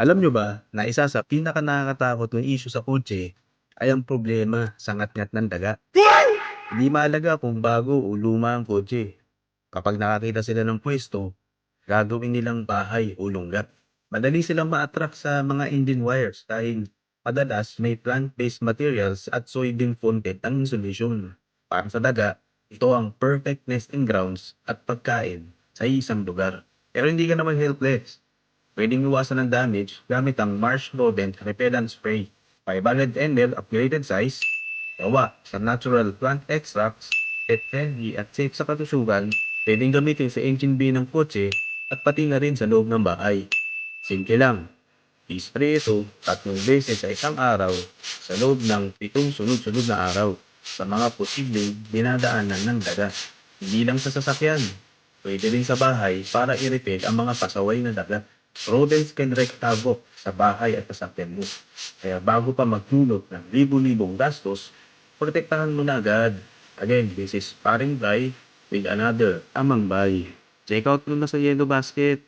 Alam nyo ba na isa sa pinaka nakakatakot ng issue sa kotse ay ang problema sa ngat-ngat ng daga? Hindi mahalaga kung bago o luma ang kotse. Kapag nakakita sila ng pwesto, gagawin nilang bahay o lungga. Madali silang ma-attract sa mga engine wires dahil madalas may plant-based materials at soybean content ang insulation. Para sa daga, ito ang perfect nesting grounds at pagkain sa isang lugar. Pero hindi ka naman helpless. Pwedeng iwasan ng damage gamit ang Marsh Rodent Repellent Spray. 500 ml upgraded size, gawa sa natural plant extracts, pet friendly at safe sa katusugan, pwedeng gamitin sa engine bay ng kotse at pati na rin sa loob ng bahay. Simple lang. I-spray ito tatlong beses sa isang araw sa loob ng pitong sunod-sunod na araw sa mga posibleng dinadaanan ng daga. Hindi lang sa sasakyan, pwede rin sa bahay para i-repel ang mga pasaway na daga. Rodents can wreak havoc sa bahay at sasakyan mo. Kaya bago pa magdulot ng libu-libong gastos, protektahan mo na agad. Again, this is Paring Bay with another Amang Bay. Check out mo na sa Yellow Basket.